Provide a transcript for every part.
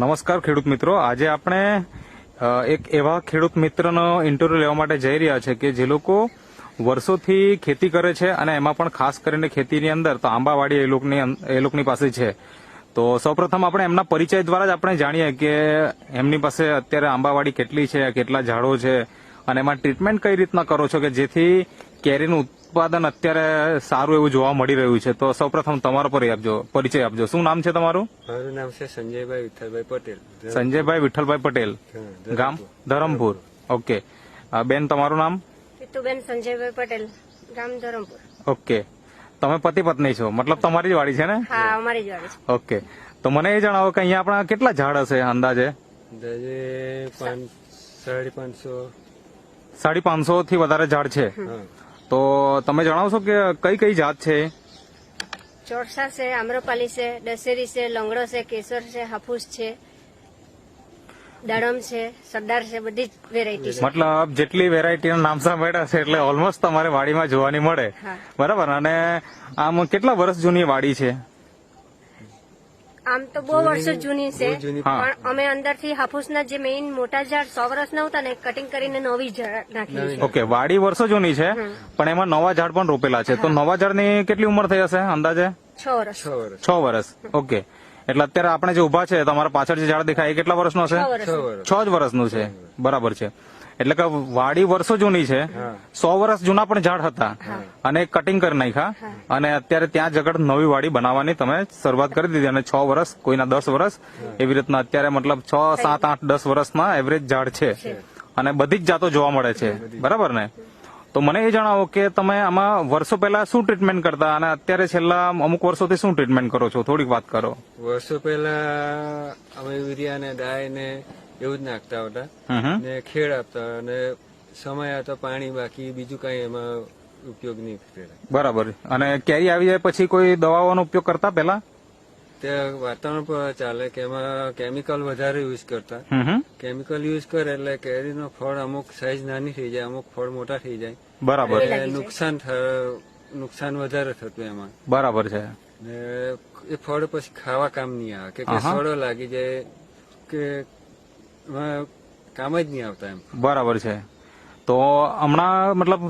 નમસ્કાર ખેડૂત મિત્રો. આજે આપણે એક એવા ખેડૂત મિત્રનો ઇન્ટરવ્યુ લેવા માટે જઈ રહ્યા છે કે જે લોકો વર્ષોથી ખેતી કરે છે અને એમાં પણ ખાસ કરીને ખેતીની અંદર તો આંબાવાડી એ લોકોની એ લોકોની પાસે છે. તો સૌપ્રથમ આપણે એમના પરિચય દ્વારા જ આપણે જાણીએ કે એમની પાસે અત્યારે આંબાવાડી કેટલી છે, કેટલા ઝાડો છે અને એમાં ટ્રીટમેન્ટ કઈ રીતના કરો છો કે જેથી કેરીનું ઉત્પાદન અત્યારે સારું એવું જોવા મળી રહ્યું છે. તો સૌપ્રથમ તમારો પરિચય આપજો પરિચય આપજો. શું નામ છે તમારું? મારું નામ છે સંજયભાઈ વિઠ્ઠલભાઈ પટેલ. સંજયભાઈ વિઠ્ઠલભાઈ પટેલ. ગામ? ધરમપુર. ઓકે. બેન તમારું નામ? પિતુબેન સંજયભાઈ પટેલ ગામ ધરમપુર. ઓકે. તમે પતિ પત્ની છો. મતલબ તમારી જ વાડી છે ને? હા અમારી જ વાડી છે. ઓકે. તો મને એ જણાવો કે અહીંયા આપણા કેટલા ઝાડ હશે અંદાજે? સાડી પાંચસો. સાડી પાંચસો થી વધારે ઝાડ છે. તો તમે જણાવશો કે કઈ કઈ જાત છે? ચોરસા છે આમ્રપાલી છે દશેરી છે લંગડો છે કેસર છે હાફૂસ છે દાડમ છે સરદાર છે બધી જ વેરાયટી છે. મતલબ જેટલી વેરાયટીના નામ સાંભળ્યા છે એટલે ઓલમોસ્ટ તમારે વાડીમાં જોવાની મળે. બરાબર? અને આમ કેટલા વર્ષ જૂની વાડી છે? આમ તો બહુ વર્ષો જૂની છે. પણ અમે અંદરથી હાફૂસના જે મેઇન મોટા ઝાડ સો વર્ષના હતા ને કટિંગ કરીને નવી ઝાડ નાખી ઓકે વાડી વર્ષો જૂની છે પણ એમાં નવા ઝાડ પણ રોપેલા છે. તો નવા ઝાડની કેટલી ઉંમર થઈ હશે અંદાજે? છ વર્ષ. છ વર્ષ. ઓકે એટલે અત્યારે આપણે જે ઊભા છે તમારા પાછળ જે ઝાડ દેખાય એ કેટલા વર્ષનો છ? છ જ વર્ષનું છે. બરાબર છે. એટલે કે વાડી વર્ષો જૂની છે. સો વર્ષ જૂના પણ ઝાડ હતા. અને કટિંગ કરી નાખ્યા. અને અત્યારે ત્યાં જગડ નવી વાડી બનાવવાની તમે શરૂઆત કરી દીધી. અને છ વર્ષ કોઈના દસ વર્ષ એવી રીતના અત્યારે મતલબ છ સાત આઠ દસ વર્ષના એવરેજ ઝાડ છે. અને બધી જ જાતો જોવા મળે છે. બરાબર ને? તો મને એ જણાવો કે તમે આમાં વર્ષો પહેલા શું ટ્રીટમેન્ટ કરતા? અને અત્યારે છેલ્લા અમુક વર્ષોથી શું ટ્રીટમેન્ટ કરો છો? થોડીક વાત કરો. વર્ષો પહેલા અમે યુરિયા ને ડાય ને એવું જ નાખતા હતા. ને ખેડ આપતા અને સમય હતો પાણી બાકી બીજું કઈ એમાં ઉપયોગ નહીં બરાબર. અને કેરી આવી જાય પછી કોઈ દવાઓનો ઉપયોગ કરતા પહેલા? તે વાતાવરણ પર ચાલે કે એમાં કેમિકલ વધારે યુઝ કરતા. કેમિકલ યુઝ કરે એટલે કેરીનો ફળ અમુક સાઈઝ નાની થઈ જાય અમુક ફળ મોટા થઈ જાય. બરાબર. નુકસાન નુકસાન વધારે થતું એમાં. બરાબર છે. ને એ ફળ પછી ખાવા કામ નહીં આવે. કે સડો લાગી જાય કે કામ જ નહીં આવતા એમ. બરાબર છે. તો હમણાં મતલબ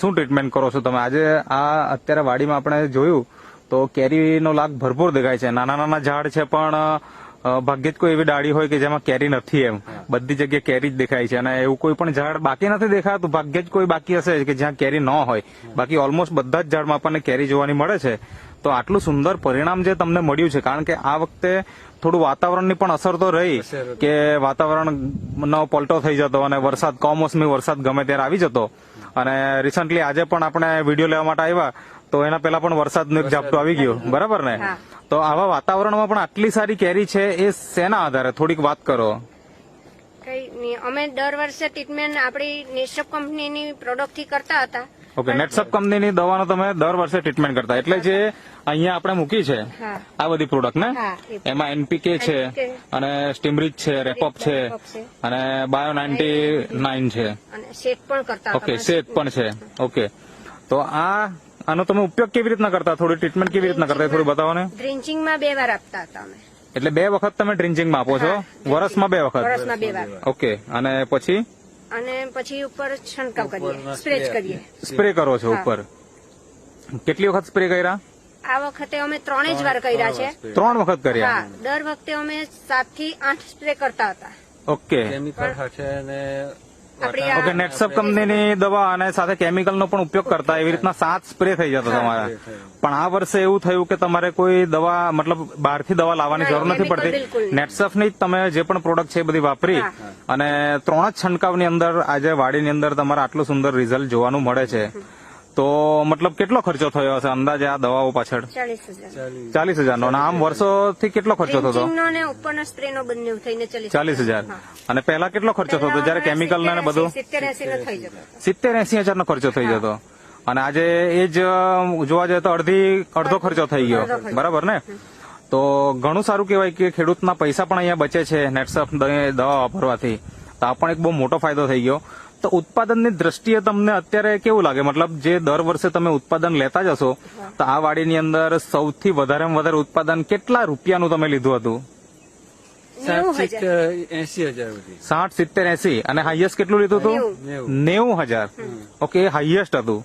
શું ટ્રીટમેન્ટ કરો છો તમે? આજે આ અત્યારે વાડીમાં આપણે જોયું તો કેરીનો લાગ ભરપૂર દેખાય છે. નાના નાના ઝાડ છે પણ ભાગ્યે જ કોઈ એવી ડાળી હોય કે જેમાં કેરી નથી એમ. બધી જગ્યાએ કેરી જ દેખાય છે અને એવું કોઈ પણ ઝાડ બાકી નથી દેખાતું. ભાગ્યે જ કોઈ બાકી હશે કે જ્યાં કેરી ન હોય. બાકી ઓલમોસ્ટ બધા જ ઝાડમાં આપણને કેરી જોવાની મળે છે. તો આટલું સુંદર પરિણામ જે તમને મળ્યું છે કારણ કે આ વખતે થોડું વાતાવરણની પણ અસર તો રહી કે વાતાવરણ વાતાવરણનો પલટો થઈ જતો અને વરસાદ કમોસમી વરસાદ ગમે ત્યારે આવી જતો. અને રિસન્ટલી આજે પણ આપણે વીડિયો લેવા માટે આવ્યા તો એના પહેલા પણ વરસાદનું એક ઝાપટું આવી ગયું. બરાબર ને? તો આવા વાતાવરણમાં પણ આટલી સારી કેરી છે એ શેના આધારે? થોડીક વાત કરો. કઈ અમે દર વર્ષે ટ્રીટમેન્ટ આપણી નેશપ કંપનીની પ્રોડક્ટથી કરતા હતા. ઓકે નેટસપ કંપનીની દવાનો તમે દર વર્ષે ટ્રીટમેન્ટ કરતા. એટલે જે અહીંયા આપણે મૂકી છે આ બધી પ્રોડક્ટ ને એમાં એનપીકે છે અને સ્ટીમરીચ છે રેપઅપ છે અને બાયો નાઇન્ટી નાઇન છે. ઓકે શેક પણ છે. ઓકે તો આ આનો તમે ઉપયોગ કેવી રીતના કરતા? થોડી ટ્રીટમેન્ટ કેવી રીતના કરતા? થોડી બતાવો ને. ડ્રિંચિંગમાં બે વાર આપતા હતા અમે એટલે બે વખત તમે ડ્રિંચિંગમાં આપો છો? વર્ષમાં બે વખત? વર્ષમાં બે વાર. ઓકે અને પછી? અને પછી ઉપર છંટકાવ કરીએ સ્પ્રે કરીએ. સ્પ્રે કરો છો ઉપર. કેટલી વખત સ્પ્રે કર્યા? આ વખતે અમે ત્રણે જ વાર કર્યા છે. ત્રણ વખત કર્યા? હા દર વખતે અમે સાતથી આઠ સ્પ્રે કરતા હતા. ઓકે. કેમિકલ સાથે અને ઓકે નેટસપ કંપનીની દવા અને સાથે કેમિકલનો પણ ઉપયોગ કરતા એવી રીતના સાત સ્પ્રે થઈ જતો તમારા. પણ આ વર્ષે એવું થયું કે તમારે કોઈ દવા મતલબ બહારથી દવા લાવવાની જરૂર નથી પડતી. નેટસફની જ તમે જે પણ પ્રોડક્ટ છે એ બધી વાપરી અને ત્રણ જ છંટકાવની અંદર આજે વાડીની અંદર તમારે આટલું સુંદર રિઝલ્ટ જોવાનું મળે છે. તો મતલબ કેટલો ખર્ચો થયો હશે? અંદાજે આ દવાઓ પાછળ? ચાલીસ હજાર. નો આમ વર્ષોથી કેટલો ખર્ચો થતો? ડ્રિંચિંગનો સ્પ્રે નો બંને થઈને ચાલીસ હજાર. અને પહેલા કેટલો ખર્ચો થતો? જયારે કેમિકલ ને બધું? સિત્તેર એસી નો એસી હજારનો ખર્ચો થઈ જતો. અને આજે એ જ જોવા જઈએ તો અડધી અડધો ખર્ચો થઈ ગયો. બરાબર ને? તો ઘણું સારું કહેવાય કે ખેડૂતના પૈસા પણ અહીંયા બચે છે નેટસફ દવા વાપરવાથી તો આ પણ એક બહુ મોટો ફાયદો થઈ ગયો. તો ઉત્પાદનની દ્રષ્ટિએ તમને અત્યારે કેવું લાગે? મતલબ જે દર વર્ષે તમે ઉત્પાદન લેતા જ હશો તો આ વાડીની અંદર સૌથી વધારે વધારે ઉત્પાદન કેટલા રૂપિયાનું તમે લીધું હતું? હજાર. હજાર સાઠ સિત્તેર એસી અને હાઈએસ્ટ કેટલું લીધું હતું? નેવું. હજાર. ઓકે હાઈએસ્ટ હતું.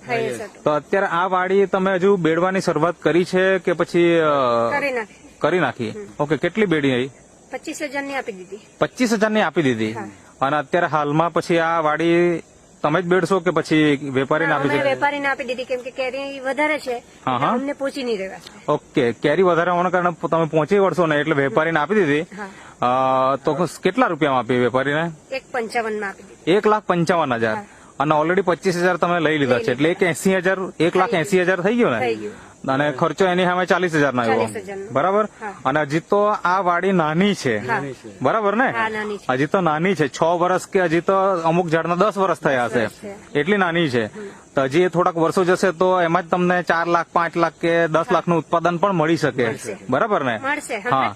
તો અત્યારે આ વાડી તમે હજુ બેડવાની શરૂઆત કરી છે કે પછી કરી નાખી. ઓકે કેટલી બેડી આવી? પચીસ હજારની આપી દીધી. પચીસ હજારની આપી દીધી. અને અત્યારે હાલમાં પછી આ વાડી તમે જ બેડશો કે પછી વેપારીને આપી વેપારીને આપી દીધી કેમ કે કેરી વધારે છે. અમને પહોંચી નહીં રહેવા ઓકે કેરી વધારે હોવાના કારણે તમે પહોંચી વળશો ને એટલે વેપારીને આપી દીધી. તો કેટલા રૂપિયામાં આપી વેપારીને? એક પંચાવનમાં આપી દીધી. એક લાખ પંચાવન હજાર. અને ઓલરેડી પચીસ હજાર તમે લઈ લીધા છે એટલે એક એસી હજાર એક લાખ એસી હજાર થઈ ગયો ને? થઈ ગયું. અને ખર્ચો એની સામે ચાલીસ હજાર ના આવ્યો બરાબર? અને હજી તો આ વાડી નાની છે. બરાબર ને? હા, નાની છે. હજી તો નાની છે. છ વર્ષ કે હજી તો અમુક ઝાડના દસ વર્ષ થયા હશે. એટલી નાની છે. તો હજી એ થોડાક વર્ષો જશે તો એમાં જ તમને ચાર લાખ પાંચ લાખ કે દસ લાખનું ઉત્પાદન પણ મળી શકે. બરાબર ને? હા.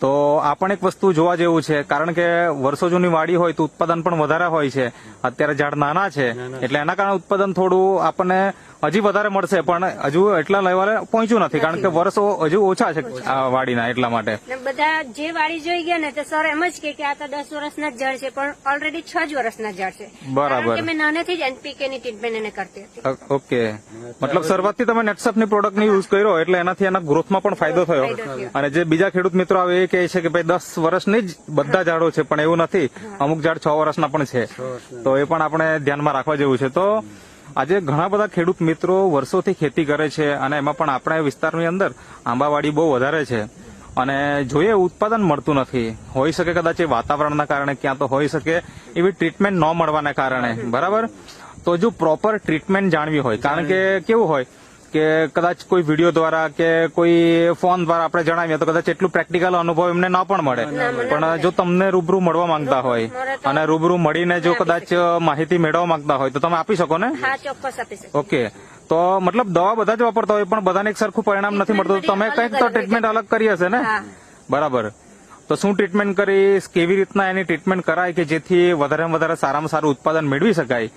તો આ પણ એક વસ્તુ જોવા જેવું છે. કારણ કે વર્ષો જૂની વાડી હોય તો ઉત્પાદન પણ વધારે હોય છે. અત્યારે ઝાડ નાના છે. એટલે એના કારણે ઉત્પાદન થોડું આપણને હજી વધારે મળશે પણ હજુ એટલા લેવલે પહોંચ્યું નથી કારણ કે વર્ષો હજુ ઓછા છે આ વાડીના એટલા માટે. બધા જે વાડી જોઈ ગયા ને તે સર એમ જ કે આ તો દસ વર્ષના જ ઝાડ છે પણ ઓલરેડી છ જ વર્ષના ઝાડ છે. બરાબર. મેં નાનેથી જ એનપીકે ની ટ્રીટમેન્ટ એને કરતી હતી. ઓકે. મતલબ શરૂઆતથી તમે નેટસપની પ્રોડક્ટની યુઝ કર્યો એટલે એનાથી એના ગ્રોથમાં પણ ફાયદો થયો. અને જે બીજા ખેડૂત મિત્રો આવે એ કહે છે કે ભાઈ દસ વર્ષની જ બધા ઝાડો છે પણ એવું નથી. અમુક ઝાડ છ વર્ષના પણ છે. તો એ પણ આપણે ધ્યાનમાં રાખવા જેવું છે. તો આજે ઘણા બધા ખેડૂત મિત્રો વર્ષોથી ખેતી કરે છે અને એમાં પણ આપણા વિસ્તારની અંદર આંબાવાડી બહુ વધારે છે. અને જોઈએ ઉત્પાદન મળતું નથી. હોઈ શકે કદાચ એ વાતાવરણના કારણે ક્યાં તો હોઈ શકે એવી ટ્રીટમેન્ટ ન મળવાના કારણે. બરાબર? તો જો પ્રોપર ટ્રીટમેન્ટ જાણવી હોય, કારણ કે કેવું હોય કે કદાચ કોઈ વીડિયો દ્વારા કે કોઈ ફોન દ્વારા આપણે જણાવીએ તો કદાચ એટલું પ્રેક્ટિકલ અનુભવ એમને ન પણ મળે. પણ જો તમને રૂબરૂ મળવા માંગતા હોય અને રૂબરૂ મળીને જો કદાચ માહિતી મેળવવા માંગતા હોય તો તમે આપી શકો ને? ચોક્કસ ઓકે. તો મતલબ દવા બધા જ વાપરતા હોય પણ બધાને એક સરખું પરિણામ નથી મળતું. તમે કંઈક તો ટ્રીટમેન્ટ અલગ કરી હશે ને? બરાબર. તો શું ટ્રીટમેન્ટ કરી કેવી રીતના એની ટ્રીટમેન્ટ કરાય કે જેથી વધારે વધારે સારામાં સારું ઉત્પાદન મેળવી શકાય?